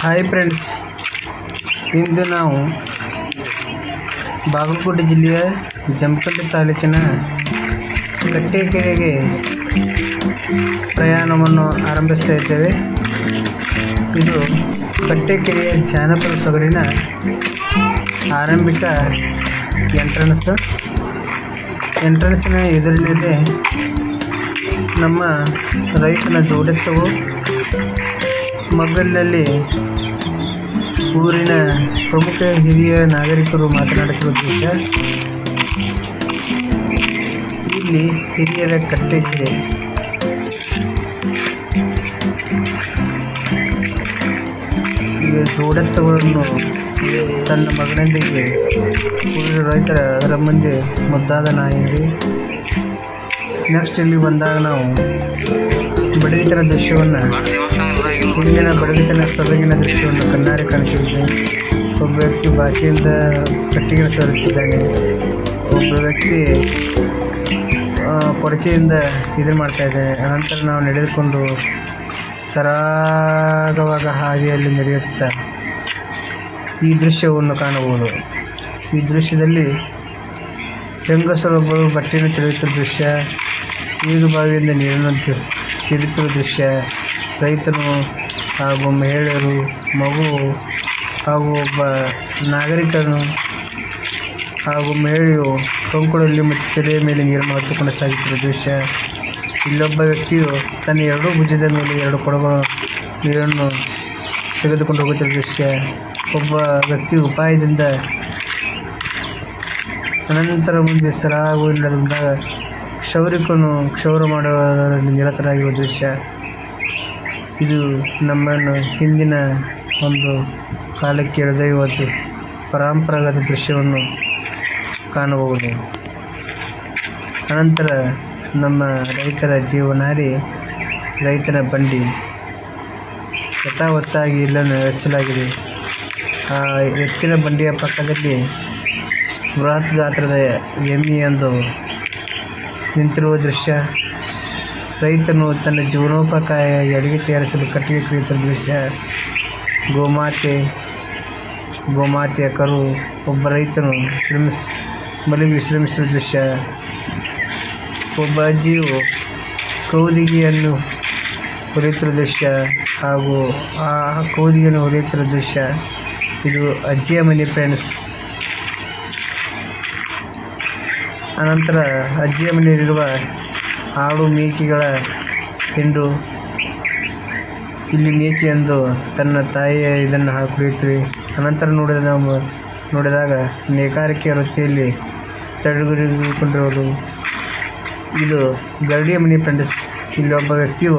Hi friends ಇಂದು ನಾವು ಬಾಗಲಕೋಟೆ ಜಿಲ್ಲೆಯ ಜಮಖಂಡಿ ತಾಲೂಕಿನ ಕಟ್ಟೆಕೆರೆಗೆ ಪ್ರಯಾಣವನ್ನು ಆರಂಭಿಸ್ತಾ ಇದ್ದೇವೆ. ಇದು ಕಟ್ಟೆಕೆರೆಯ ಜಾನಪದ ಸೊಗಡಿನ ಆರಂಭಿಕ ಎಂಟ್ರನ್ಸ್. ಎಂಟ್ರನ್ಸ್ನ ಎದುರಿನಲ್ಲೇ ನಮ್ಮ ರೈತನ ಜೋಡೆತ್ತವು ಮಗ್ಗಲಿನಲ್ಲಿ ಊರಿನ ಪ್ರಮುಖ ಹಿರಿಯ ನಾಗರಿಕರು ಮಾತನಾಡುತ್ತಿರುವ ದೃಶ್ಯ. ಇಲ್ಲಿ ಹಿರಿಯರ ಕಟ್ಟೆಗಿದೆ. ಜೋಡೆತ್ತವನ್ನು ತನ್ನ ಮಗನೊಂದಿಗೆ ರೈತರ ಅದರ ಮುಂದೆ ಮುದ್ದಾದ ನಾಯಿರಿ ನೆಕ್ಸ್ಟ್ ಇಲ್ಲಿ ಬಂದಾಗ ನಾವು ಬಡಗಿತನ ದೃಶ್ಯವನ್ನು ಮುಂದಿನ ಬಡಗಿತನ ಸೊಬಗಿನ ದೃಶ್ಯವನ್ನು ಕಣ್ಣಾರೆ ಕಾಣಿಸುತ್ತೆ ಒಬ್ಬ ವ್ಯಕ್ತಿ ಭಾಷೆಯಿಂದ ಕಟ್ಟಿಗೆ ಸರುತ್ತಿದ್ದಾನೆ ಒಬ್ಬ ವ್ಯಕ್ತಿ ಆ, ಕೊಡಚೆಯಿಂದ ಇದನ್ನು ಮಾಡ್ತಾ ಇದ್ದಾನೆ. ಅನಂತರ ನಾವು ನಡೆದುಕೊಂಡು ಸರಾಗವಾಗ ಹಾದಿಯಲ್ಲಿ ನಡೆಯುತ್ತಾ ಈ ದೃಶ್ಯವನ್ನು ಕಾಣಬಹುದು. ಈ ದೃಶ್ಯದಲ್ಲಿ ಹೆಂಗಸರೊಬ್ಬರು ಬಟ್ಟೆಯನ್ನು ತಿಳಿಯುತ್ತಿರುವ ದೃಶ್ಯ ಸೀಗು ಬಾವಿಯಿಂದ ನೀರನ್ನು ಸಿರಿತಿರುವ ದೃಶ್ಯ, ರೈತನು ಹಾಗೂ ಮಹಿಳೆಯರು, ಮಗು ಹಾಗೂ ಒಬ್ಬ ನಾಗರಿಕನು ಹಾಗೂ ಮಹಿಳೆಯು ಕಂಕುಳಲ್ಲಿ ಮತ್ತು ತೆರೆಯ ಮೇಲೆ ನೀರನ್ನು ಹತ್ತುಕೊಂಡು ಸಾಗುತ್ತಿರುವ ದೃಶ್ಯ. ಇಲ್ಲೊಬ್ಬ ವ್ಯಕ್ತಿಯು ತನ್ನ ಎರಡೂ ಭುಜದ ಮೇಲೆ ಎರಡು ಕೊಡಗಳು ನೀರನ್ನು ತೆಗೆದುಕೊಂಡು ಹೋಗುತ್ತಿರುವ ದೃಶ್ಯ. ಒಬ್ಬ ವ್ಯಕ್ತಿ ಉಪಾಯದಿಂದ ಅನಂತರ ಮುಂದೆ ಸರಾಗು ನಡೆದು ಬಂದಾಗ ಕ್ಷೌರಿಕನು ಕ್ಷೌರ ಮಾಡುವುದರಲ್ಲಿ ನಿರತರಾಗಿರುವ ದೃಶ್ಯ. ಇದು ನಮ್ಮನ್ನು ಹಿಂದಿನ ಒಂದು ಕಾಲಕ್ಕೆ ಎಳೆದೊಯ್ಯುವುದು. ಪರಂಪರಾಗತ ದೃಶ್ಯವನ್ನು ಕಾಣಬಹುದು. ಅನಂತರ ನಮ್ಮ ರೈತರ ಜೀವನಾಡಿ ರೈತನ ಬಂಡಿ. ಯಥಾವತ್ತಾಗಿ ಇಲ್ಲನ್ನು ನಡೆಸಲಾಗಿದೆ. ಆ ಎತ್ತಿನ ಬಂಡಿಯ ಪಕ್ಕದಲ್ಲಿ ಬೃಹತ್ ಗಾತ್ರದ ಎಮ್ಮೆಯೊಂದು ನಿಂತಿರುವ ದೃಶ್ಯ. ರೈತನು ತನ್ನ ಜೀವನೋಪಾಯ ಅಡಿಗೆ ತಯಾರಿಸಲು ಕಟ್ಟಿಗೆ ಕುಳಿತಿರುವ ದೃಶ್ಯ. ಗೋಮಾತೆ, ಗೋಮಾತೆಯ ಕರು ಒಬ್ಬ ರೈತನು ಶ್ರಮ, ಮಲಗಿ ವಿಶ್ರಮಿಸುವ ದೃಶ್ಯ. ಒಬ್ಬ ಅಜ್ಜಿಯು ಕೌದಿಗೆಯನ್ನು ಹೊರೆಯುತ್ತಿರುವ ದೃಶ್ಯ ಹಾಗೂ ಆ ಕೌದಿಗೆಯನ್ನು ಹೊರೆಯುತ್ತಿರುವ ದೃಶ್ಯ. ಇದು ಅಜ್ಜಿಯ ಮನೆ ಫ್ರೆಂಡ್ಸ್ ಅನಂತರ ಅಜ್ಜಿಯ ಮನೆಯಲ್ಲಿರುವ ಆಡು ಮೇಕೆಗಳ ಹಿಂಡು. ಇಲ್ಲಿ ಮೇಕೆ ಎಂದು ತನ್ನ ತಾಯಿಯ ಇದನ್ನು ಹಾಕುತ್ತೀವಿ ಅನಂತರ ನೋಡಿದ ನೋಡಿದಾಗ ನೇಕಾರಿಕೆ ವೃತ್ತಿಯಲ್ಲಿ ತಡೆಗುರಿಕೊಂಡಿರುವುದು ಇದು ಗರಡಿಯ ಮನೆ ಫ್ರೆಂಡ್ಸ್, ಇಲ್ಲಿ ಒಬ್ಬ ವ್ಯಕ್ತಿಯು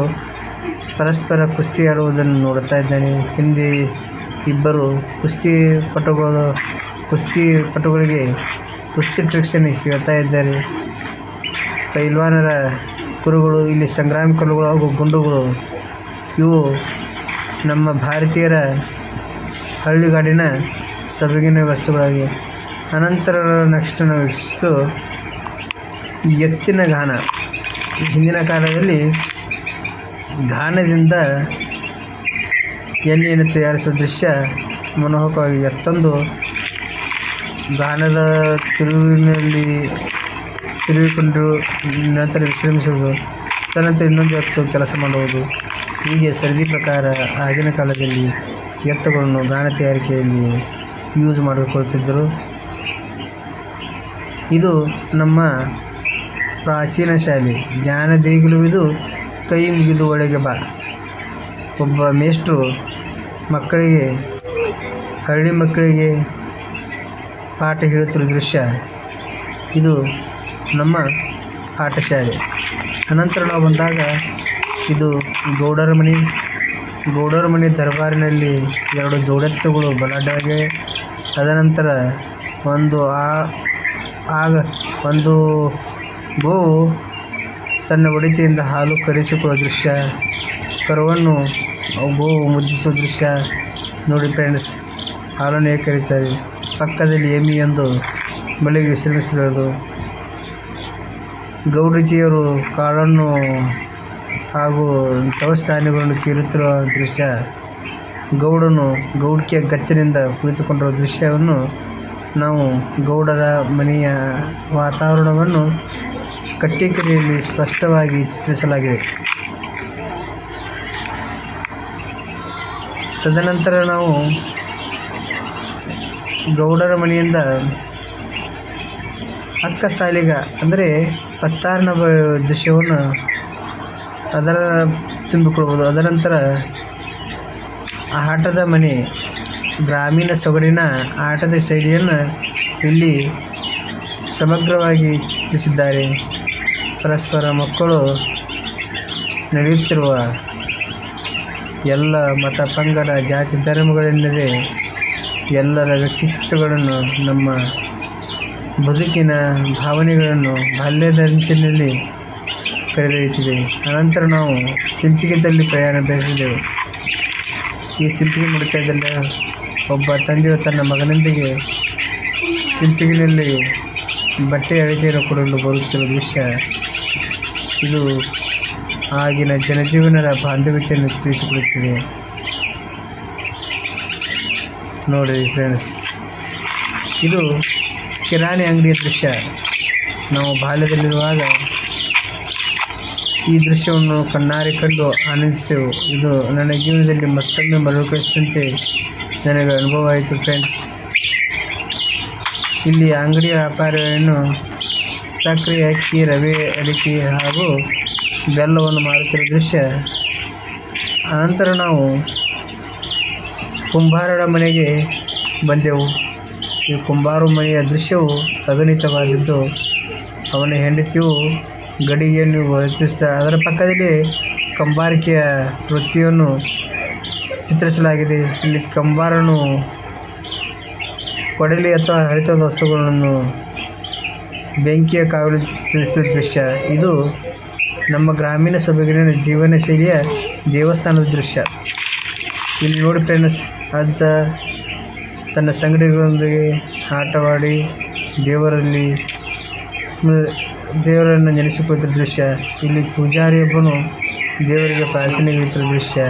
ಪರಸ್ಪರ ಕುಸ್ತಿ ಆಡುವುದನ್ನು ನೋಡುತ್ತಾ ಇದ್ದಾನೆ. ಹಿಂದೆ ಇಬ್ಬರು ಕುಸ್ತಿ ಪಟುಗಳು, ಕುಸ್ತಿ ಪಟುಗಳಿಗೆ ಕುಸ್ತಿ ಟ್ರಿಕ್ಸನ್ನು ಹೇಳ್ತಾ ಇದ್ದಾರೆ. ಪೈಲ್ವಾನರ ಕುರುಗಳು, ಇಲ್ಲಿ ಸಂಗ್ರಾಮಿ ಕಲ್ಲುಗಳು ಹಾಗೂ ಗುಂಡುಗಳು, ಇವು ನಮ್ಮ ಭಾರತೀಯರ ಹಳ್ಳಿಗಾಡಿನ ಸಬಗಿನ ವಸ್ತುಗಳಾಗಿವೆ. ಅನಂತರ ನೆಕ್ಸ್ಟ್ ನಾವು ವೀಕ್ಷಿಸಿದ್ದು ಎತ್ತಿನ ಗಾನ ಹಿಂದಿನ ಕಾಲದಲ್ಲಿ ಗಾನದಿಂದ ಎಣ್ಣೆಯನ್ನು ತಯಾರಿಸುವ ದೃಶ್ಯ ಮನೋಹಕವಾಗಿ ಎತ್ತೊಂದು ಗಾನದ ತಿರುವಿನಲ್ಲಿ ತಿರುಗಿಕೊಂಡು ನಂತರ ವಿಶ್ರಮಿಸುವುದು, ತದನಂತರ ಇನ್ನೊಂದು ಎತ್ತು ಕೆಲಸ ಮಾಡುವುದು. ಹೀಗೆ ಸರದಿ ಪ್ರಕಾರ ಆಗಿನ ಕಾಲದಲ್ಲಿ ಎತ್ತುಗಳನ್ನು ಗಾನ ತಯಾರಿಕೆಯಲ್ಲಿ ಯೂಸ್ ಮಾಡಿಕೊಳ್ತಿದ್ದರು ಇದು ನಮ್ಮ ಪ್ರಾಚೀನ ಶಾಲೆ. ಜ್ಞಾನ ಇದು ಕೈ ಮುಗಿದು ಒಳಗೆ ಬಾ. ಒಬ್ಬ ಮೇಷ್ಟ್ರು ಮಕ್ಕಳಿಗೆ ಹಳ್ಳಿ ಮಕ್ಕಳಿಗೆ ಪಾಠ ಹೇಳುತ್ತಿರುವ ದೃಶ್ಯ ಇದು ನಮ್ಮ ಪಾಠಶಾಲೆ. ಅನಂತರ ನಾವು ಬಂದಾಗ ಇದು ಗೌಡರ ಮನೆ. ಗೌಡರ ಮನೆ ದರ್ಬಾರಿನಲ್ಲಿ ಎರಡು ಜೋಡೆತ್ತುಗಳು ಬಲಡಾಗೆ. ತದನಂತರ ಒಂದು ಆ, ಆಗ ಒಂದು ಗೋವು ತನ್ನ ಒಡಿತೆಯಿಂದ ಹಾಲು ಕರೆಸಿಕೊಳ್ಳುವ ದೃಶ್ಯ. ಕರುವನ್ನು ಗೋವು ಮುದ್ದಿಸುವ ದೃಶ್ಯ. ನೋಡಿ ಫ್ರೆಂಡ್ಸ್ ಹಾಲನ್ನು ಕರೀತಾರೆ. ಪಕ್ಕದಲ್ಲಿ ಎಮ್ಮಿಯೊಂದು ಮಳೆಗೆ ವಿಶ್ರಮಿಸುತ್ತಿರುವುದು ಗೌಡಜಿಯವರು ಕಾಳನ್ನು ಹಾಗೂ ತವಸ್ಥಾನಿಗಳನ್ನು ಕೀರುತ್ತಿರುವ ದೃಶ್ಯ, ಗೌಡನು ಗೌಡಿಕೆಯ ಗತ್ತಿನಿಂದ ಕುಳಿತುಕೊಂಡಿರುವ ದೃಶ್ಯವನ್ನು ನಾವು ಗೌಡರ ಮನೆಯ ವಾತಾವರಣವನ್ನು ಕಟ್ಟಿಕೆರೆಯಲ್ಲಿ ಸ್ಪಷ್ಟವಾಗಿ ಚಿತ್ರಿಸಲಾಗಿದೆ. ತದನಂತರ ನಾವು ಗೌಡರ ಮನೆಯಿಂದ ಅಕ್ಕ ಸಾಲಿಗ, ಅಂದರೆ ಪತ್ತಾರನ ದೃಶ್ಯವನ್ನು ಅದರ ತುಂಬಿಕೊಳ್ಬೋದು. ಅದರ ನಂತರ ಆ ಆಟದ ಮನೆ, ಗ್ರಾಮೀಣ ಸೊಗಡಿನ ಆಟದ ಶೈಲಿಯನ್ನು ಇಲ್ಲಿ ಸಮಗ್ರವಾಗಿ ಚಿತ್ರಿಸಿದ್ದಾರೆ. ಪರಸ್ಪರ ಮಕ್ಕಳು ನಡೆಯುತ್ತಿರುವ ಎಲ್ಲ ಮತ ಪಂಗಡ ಜಾತಿ ಧರ್ಮಗಳೆನ್ನದೇ ಎಲ್ಲರ ವ್ಯಕ್ತಿಚಿತ್ರಗಳನ್ನು ನಮ್ಮ ಬದುಕಿನ ಭಾವನೆಗಳನ್ನು ಬಾಲ್ಯದ ಅಂಚಿನಲ್ಲಿ ಕರೆದೊಯ್ಯುತ್ತಿದೆ. ಅನಂತರ ನಾವು ಸಿಂಪಿಗೆದಲ್ಲಿ ಪ್ರಯಾಣ ಬೆಳೆಸಿದೆವು. ಈ ಸಿಂಪಿಗೆ ಮುಡಿತಾ ಒಬ್ಬ ತಂದೆಯು ತನ್ನ ಮಗನೊಂದಿಗೆ ಸಿಂಪಿಗಿನಲ್ಲಿ ಬಟ್ಟೆ ಅಳಿತೆಯನ್ನು ಕೊಡಲು ಬರುತ್ತಿರುವ ದೃಶ್ಯ. ಇದು ಆಗಿನ ಜನಜೀವನದ ಬಾಂಧವ್ಯತೆಯನ್ನು ತಿಳಿಸಿಕೊಡುತ್ತಿದೆ. ನೋಡಿ ಫ್ರೆಂಡ್ಸ್ ಇದು ಕಿರಾಣಿ ಅಂಗಡಿಯ ದೃಶ್ಯ. ನಾವು ಬಾಲ್ಯದಲ್ಲಿರುವಾಗ ಈ ದೃಶ್ಯವನ್ನು ಕಣ್ಣಾರೆ ಕಂಡು ಆನಂದಿಸ್ತೇವೆ ಇದು ನನ್ನ ಜೀವನದಲ್ಲಿ ಮತ್ತೊಮ್ಮೆ ಮರುಕಳಿಸಿದಂತೆ ನನಗೆ ಅನುಭವ ಆಯಿತು ಫ್ರೆಂಡ್ಸ್ ಇಲ್ಲಿ ಅಂಗಡಿಯ ವ್ಯಾಪಾರವನ್ನು ಸಕ್ಕರೆ ಅಕ್ಕಿ, ರವೆ, ಅಡಿಕೆ ಹಾಗೂ ಬೆಲ್ಲವನ್ನು ಮಾರುತ್ತಿರುವ ದೃಶ್ಯ. ಅನಂತರ ನಾವು ಕುಂಬಾರರ ಮನೆಗೆ ಬಂದೆವು. ಈ ಕುಂಬಾರು ಮನೆಯ ದೃಶ್ಯವು ಅಗಣಿತವಾದದ್ದು ಅವನ ಹೆಂಡತಿಯು ಗಡಿಗೆಯನ್ನು ವರ್ತಿಸ್ತಾ ಅದರ ಪಕ್ಕದಲ್ಲಿ ಕಂಬಾರಿಕೆಯ ವೃತ್ತಿಯನ್ನು ಚಿತ್ರಿಸಲಾಗಿದೆ. ಇಲ್ಲಿ ಕಂಬಾರನು ಕೊಡಲಿ ಅಥವಾ ಹರಿತ ವಸ್ತುಗಳನ್ನು ಬೆಂಕಿಯ ಕಾವಲು ದೃಶ್ಯ. ಇದು ನಮ್ಮ ಗ್ರಾಮೀಣ ಸೊಬಗಿನ ಜೀವನ ಶೈಲಿಯ ದೇವಸ್ಥಾನದ ದೃಶ್ಯ. ಇಲ್ಲಿ ನೋಡಿ ಫ್ರೆಂಡ್ಸ್ ಅಜ್ಜ ತನ್ನ ಸಂಗಡಿಗಳೊಂದಿಗೆ ಆಟವಾಡಿ ದೇವರಲ್ಲಿ ಸ್ಮ, ದೇವರನ್ನು ನೆನೆಸಿಕೊಳ್ಳುತ್ತಿರುವ ದೃಶ್ಯ. ಇಲ್ಲಿ ಪೂಜಾರಿಯೊಬ್ಬನು ದೇವರಿಗೆ ಪ್ರಾರ್ಥನೆ ಇತ್ತಿರುವ ದೃಶ್ಯ.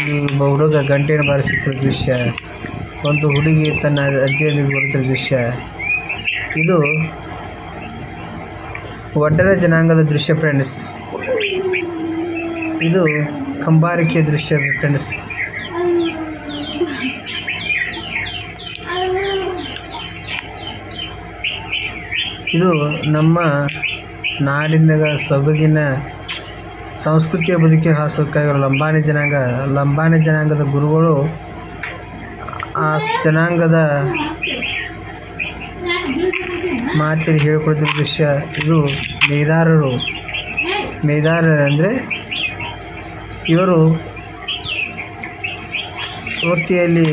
ಇಲ್ಲಿ ಒಬ್ಬ ಹುಡುಗ ಗಂಟೆಯನ್ನು ಬಾರಿಸುತ್ತಿರುವ ದೃಶ್ಯ. ಒಂದು ಹುಡುಗಿ ತನ್ನ ಅಜ್ಜಿಯೊಂದಿಗೆ ಬರುತ್ತಿರುವ ದೃಶ್ಯ. ಇದು ಒಡ್ಡರ ಜನಾಂಗದ ದೃಶ್ಯ ಫ್ರೆಂಡ್ಸ್ ಇದು ಕಂಬಾರಿಕೆಯ ದೃಶ್ಯ ಫ್ರೆಂಡ್ಸ್ ಇದು ನಮ್ಮ ನಾಡಿನ ಸೊಬಗಿನ ಸಂಸ್ಕೃತಿಯ ಬದುಕಿನ ಹಾಸಕ್ಕಾಗಿರೋ ಲಂಬಾಣಿ ಜನಾಂಗ, ಲಂಬಾಣಿ ಜನಾಂಗದ ಗುರುಗಳು, ಆ ಜನಾಂಗದ ಮಾತಿಗೆ ಹೇಳಿಕೊಡ್ತಿರೋ ದೃಶ್ಯ ಇದು. ಮೇದಾರರು ಮೇದಾರರು ಅಂದರೆ ಇವರು ವೃತ್ತಿಯಲ್ಲಿ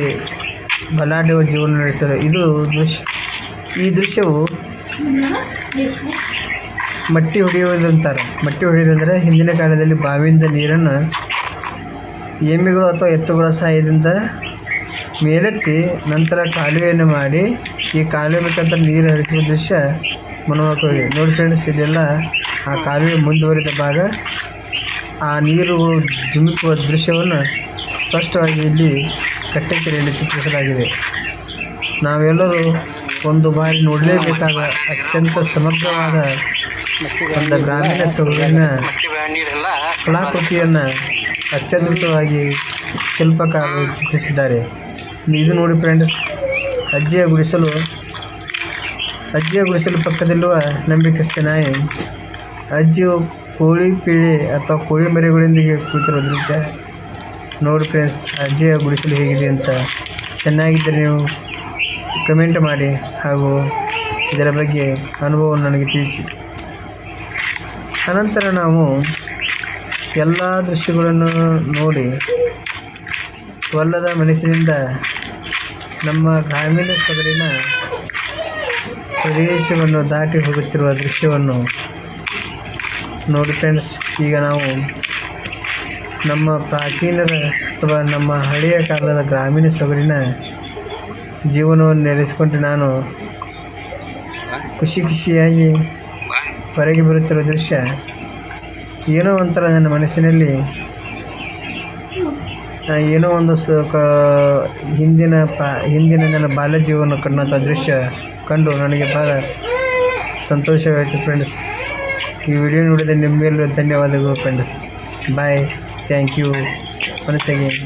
ಬಲಾಢ್ಯ ಜೀವನ ನಡೆಸಲು ಇದು ದೃಶ್ಯ. ಈ ದೃಶ್ಯವು ಮಟ್ಟಿ ಹೊಡೆಯುವುದು ಅಂತಾರೆ ಮಟ್ಟಿ ಹೊಡೆಯುವುದಂದರೆ ಹಿಂದಿನ ಕಾಲದಲ್ಲಿ ಬಾವಿಯಿಂದ ನೀರನ್ನು ಎಮ್ಮೆಗಳು ಅಥವಾ ಎತ್ತುಗಳ ಸಹಾಯದಿಂದ ಮೇಲೆತ್ತಿ ನಂತರ ಕಾಲುವೆಯನ್ನು ಮಾಡಿ ಈ ಕಾಲುವೆ ಮುಖಾಂತರ ನೀರು ಹರಿಸುವ ದೃಶ್ಯ ಮನೋಹರವಾಗಿದೆ. ನೋಡಿ ಫ್ರೆಂಡ್ಸ್, ಇದೆಲ್ಲ ಆ ಕಾಲುವೆ ಮುಂದುವರಿದ ಭಾಗ. ಆ ನೀರುಗಳು ಧುಮುಕುವ ದೃಶ್ಯವನ್ನು ಸ್ಪಷ್ಟವಾಗಿ ಇಲ್ಲಿ ಕಟ್ಟೆಕೆರೆಯಲ್ಲಿ ಚಿತ್ರಿಸಲಾಗಿದೆ. ನಾವೆಲ್ಲರೂ ಒಂದು ಬಾರಿ ನೋಡಲೇಬೇಕಾದ ಅತ್ಯಂತ ಸಮಗ್ರವಾದ ಒಂದು ಗ್ರಾಮೀಣ ಸೊಗಡಿನ ಕಲಾಕೃತಿಯನ್ನು ಅತ್ಯದ್ಭುತವಾಗಿ ಶಿಲ್ಪಕಾರರು ಚಿತ್ರಿಸಿದ್ದಾರೆ. ಇದು ನೋಡಿ ಫ್ರೆಂಡ್ಸ್, ಅಜ್ಜಿಯ ಗುಡಿಸಲು ಅಜ್ಜಿಯ ಗುಡಿಸಲು ಪಕ್ಕದಲ್ಲಿರುವ ನಂಬಿಕಸ್ಥ ನಾಯಿ. ಅಜ್ಜಿಯು ಕೋಳಿ ಪೀಳಿ ಅಥವಾ ಕೋಳಿ ಮರಿಗಳೊಂದಿಗೆ ಕೂತಿರೋ ದೃಶ್ಯ. ನೋಡಿ ಫ್ರೆಂಡ್ಸ್, ಅಜ್ಜಿಯ ಗುಡಿಸಲು ಹೇಗಿದೆ ಅಂತ. ಚೆನ್ನಾಗಿದ್ದರೆ ನೀವು? ಕಮೆಂಟ್ ಮಾಡಿ ಹಾಗೂ ಇದರ ಬಗ್ಗೆ ಅನುಭವವನ್ನು ನನಗೆ ತಿಳಿಸಿ. ಅನಂತರ ನಾವು ಎಲ್ಲ ದೃಶ್ಯಗಳನ್ನು ನೋಡಿ ಒಲ್ಲದ ಮನಸ್ಸಿನಿಂದ ನಮ್ಮ ಗ್ರಾಮೀಣ ಸದರಿನ ಪ್ರದೇಶವನ್ನು ದಾಟಿ ಹೋಗುತ್ತಿರುವ ದೃಶ್ಯವನ್ನು ನೋಡಿ ಫ್ರೆಂಡ್ಸ್ ಈಗ ನಾವು ನಮ್ಮ ಪ್ರಾಚೀನರ ಅಥವಾ ನಮ್ಮ ಹಳೆಯ ಕಾಲದ ಗ್ರಾಮೀಣ ಸೊಗಡಿನ ಜೀವನವನ್ನು ನೆಲೆಸಿಕೊಂಡು ನಾನು ಖುಷಿ ಖುಷಿಯಾಗಿ ಹೊರಗೆ ಬರುತ್ತಿರುವ ದೃಶ್ಯ ಏನೋ ಒಂಥರ ನನ್ನ ಮನಸ್ಸಿನಲ್ಲಿ ಏನೋ ಒಂದು ಸುಖ ಹಿಂದಿನ ಪ ಹಿಂದಿನ ನನ್ನ ಬಾಲ್ಯ ಜೀವನ ಕಂಡಂಥ ದೃಶ್ಯ ಕಂಡು ನನಗೆ ಭಾಳ ಸಂತೋಷವಾಯಿತು ಫ್ರೆಂಡ್ಸ್ ಈ ವಿಡಿಯೋ ನೋಡಿದ ನಿಮ್ಮೆಲ್ಲರೂ ಧನ್ಯವಾದಗಳು friends bye thank you once again